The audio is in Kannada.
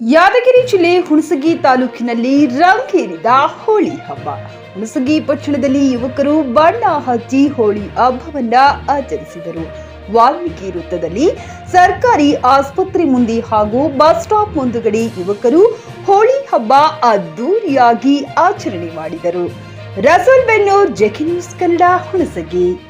ಯಾದಗಿರಿ ಜಿಲ್ಲೆ ಹುಣಸಗಿ ತಾಲೂಕಿನಲ್ಲಿ ರಂಗೇರಿದ ಹೋಳಿ ಹಬ್ಬ. ಹುಣಸಗಿ ಪಟ್ಟಣದಲ್ಲಿ ಯುವಕರು ಬಣ್ಣ ಹಚ್ಚಿ ಹೋಳಿ ಹಬ್ಬವನ್ನ ಆಚರಿಸಿದರು. ವಾಲ್ಮೀಕಿ ವೃತ್ತದಲ್ಲಿ ಸರ್ಕಾರಿ ಆಸ್ಪತ್ರೆ ಮುಂದೆ ಹಾಗೂ ಬಸ್ ಸ್ಟಾಪ್ ಮುಂದುಗಡೆ ಯುವಕರು ಹೋಳಿ ಹಬ್ಬ ಅದ್ದೂರಿಯಾಗಿ ಆಚರಣೆ ಮಾಡಿದರು. Russell Bennur JK Kannada Hunasagi.